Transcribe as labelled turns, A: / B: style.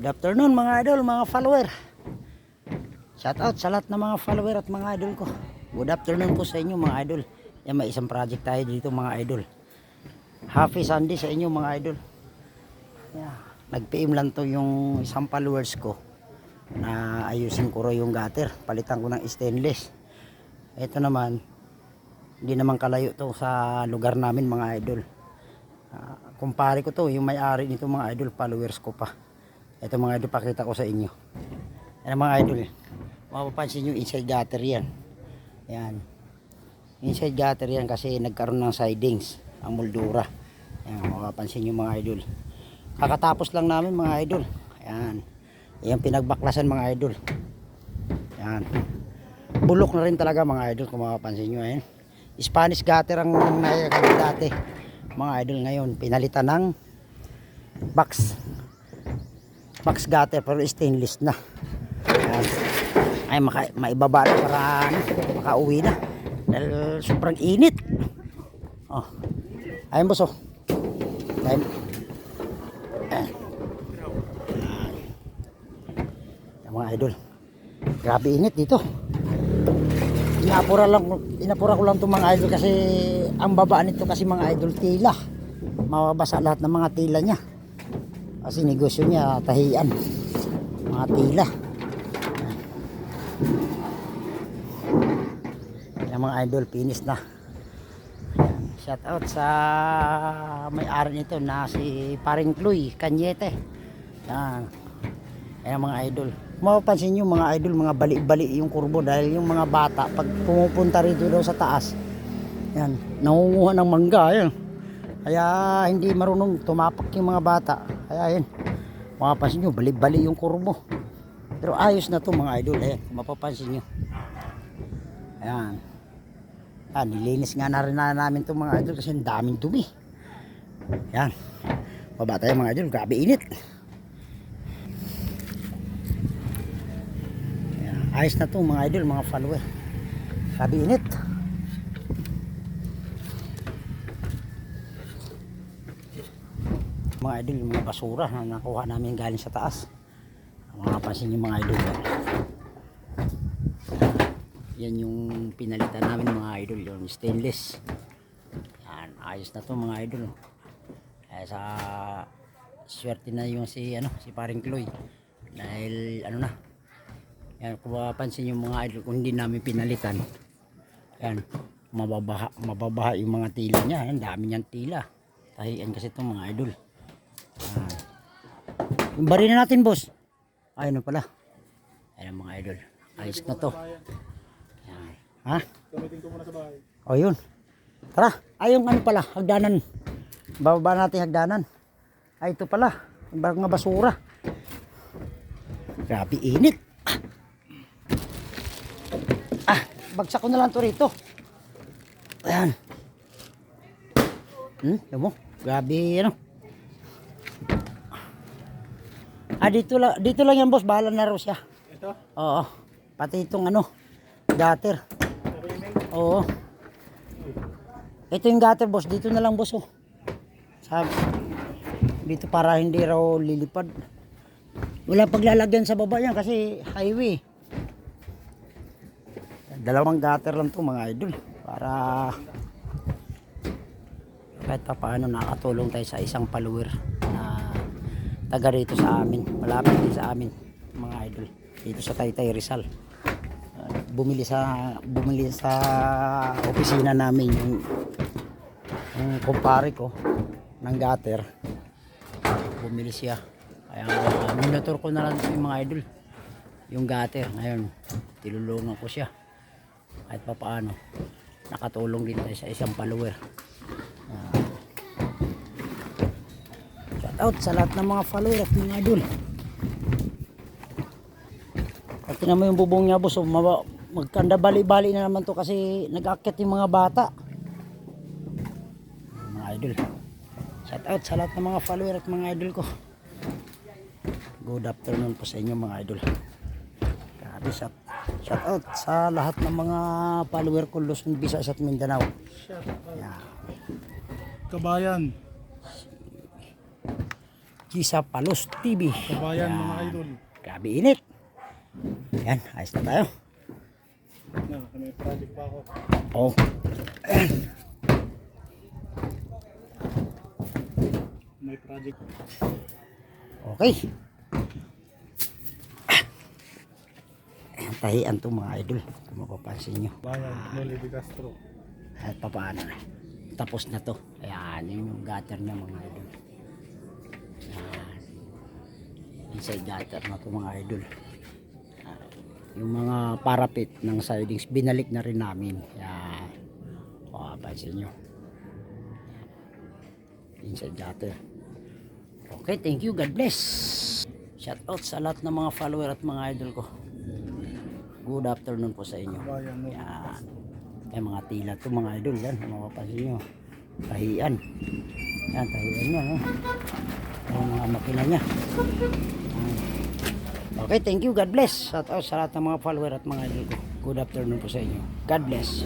A: Good afternoon mga idol, mga follower. Shout out sa lahat ng mga follower at mga idol ko. Good afternoon po sa inyo mga idol. Yan may isang project tayo dito mga idol. Happy Sunday sa inyo mga idol. Yeah. Nag-PM lang to yung isang followers ko na ayusin ko raw yung gutter. Palitan ko ng stainless. Ito naman, hindi naman kalayo to sa lugar namin mga idol. Ah, kumpare ko to, yung may-ari nito mga idol, followers ko pa. Ito mga idol, pakita ko sa inyo. Yan mga idol, mapapansin nyo inside gutter yan. Yan. Inside gutter yan kasi nagkaroon ng sidings, ang moldura. Yan, mapapansin nyo mga idol. Kakatapos lang namin mga idol. Yan. Yan pinagbaklasan mga idol. Yan. Bulok na rin talaga mga idol kung mapapansin nyo. Ayan. Spanish gutter ang nagkakabit dati. Mga idol ngayon, pinalitan ng box. Box gutter pero stainless na. Ayan. Ay, maka, maibaba na para ano, makauwi na. Dahil sobrang init. Oh. Ayun boss oh. Ayun. Mga idol. Grabe init dito. Inapura lang inapura ko lang 'tong mga idol kasi ang baba nito kasi mga idol tila. Mababasa lahat ng mga tila niya. Kasi negosyo niya tahian. Mga tila. Yan mga idol, finish na. Yan. Shout out sa may-ari nito na si Paring Chloe Kanyete. Yan. Ayan mga idol. Mapapansin nyo mga idol, mga bali-bali yung kurbo dahil yung mga bata, pag pumupunta rito daw sa taas, yan, nangunguha ng mangga, yan. Kaya hindi marunong tumapak yung mga bata. Kaya yan, mapapansin nyo, bali-bali yung kurbo. Pero ayos na to mga idol, ayan, mapapansin nyo. Ayan. Ah, nilinis nga na rin na namin itong mga idol kasi ang daming dumi. Yan. Baba tayo mga idol, grabe init. Ayan. Ayos na to mga idol, mga follower. Grabe init. Mga idol, yung mga basura na nakuha namin galing sa taas. Mga pansin yung mga idol. Yan. Yan yung pinalitan namin mga idol, yung stainless. Yan, ayos na to mga idol. Kaya sa swerte na yung si ano, si paring Chloe. Dahil ano na. Yan, kung mapapansin yung mga idol, kung hindi namin pinalitan. Yan, mababaha, mababaha yung mga tila niya. Yan, dami niyang tila. Tahian kasi itong mga idol. Baril na natin, boss. Ayun na pala. Ayan mga idol. Ayos na to. Yan. Ha?
B: Gamitin ko muna sa bahay.
A: O yun. Tara, ayong ano pala, hagdanan. Bababa natin hagdanan. Ay, ito pala. Yung mga basura. Grabe init. Ah, bagsak ko na lang to rito. Ayan. Hmm, yun mo. Grabe, ano. Ah, dito lang, dito lang yan, boss. Bahala na raw siya.
B: Ito,
A: Oo. Pati itong ano, gutter. Oo. Ito yung gutter boss, dito na lang boss oh. Sabi, dito para hindi raw lilipad. Wala paglalagyan sa baba yan kasi highway. Dalawang gutter lang to mga idol para kahit pa paano nakatulong tayo sa isang follower taga rito sa amin. Malapit din sa amin mga idol. Dito sa Taytay Rizal. Bumili sa bumili sa opisina namin yung yung kumpare ko ng gutter. Bumili siya. Kaya uh, minotor ko na lang yung mga idol. Yung gutter. Ngayon tilulungan ko siya. Kahit pa paano nakatulong din tayo sa isang follower uh, shout out sa lahat ng mga follower at mga idol tinan mo yung bubong niya boss, oh, maba- magkanda bali-bali na naman to kasi nag-akit yung mga bata. Mga idol. Shout out sa lahat ng mga follower at mga idol ko. Good afternoon po sa inyo mga idol. Grabe shout, shout out sa lahat ng mga follower ko Luzon, Visayas at Mindanao.
B: shut up.
A: Yeah.
B: Kabayan.
A: Gisa Palos TV.
B: Kabayan mga idol.
A: Grabe init. Yan, ayos na tayo.
B: Na, may project pa ako.
A: Oh.
B: May project.
A: Okay. Ayan, tahian to mga idol. Kung mapapansin nyo.
B: Bayan, Noli de Castro.
A: At papaano na. Tapos na to. Ayan, yun yung gutter niya mga idol. Ayan. Inside gutter na mga idol. Ayan. Yung mga parapet ng sidings, binalik na rin namin. Ayan. O, pansin nyo. Inside gutter. Okay, thank you. God bless. Shout out sa lahat ng mga follower at mga idol ko. Good afternoon po sa inyo.
B: Noli.
A: Yan. May mga tila to mga idol yan. Mapapansin nyo. Tahian. Yan, tahian niya. No? Yung mga makina niya. Yan. Okay, thank you. God bless. Out sa lahat ng mga follower at mga ko. Good afternoon po sa inyo. God bless.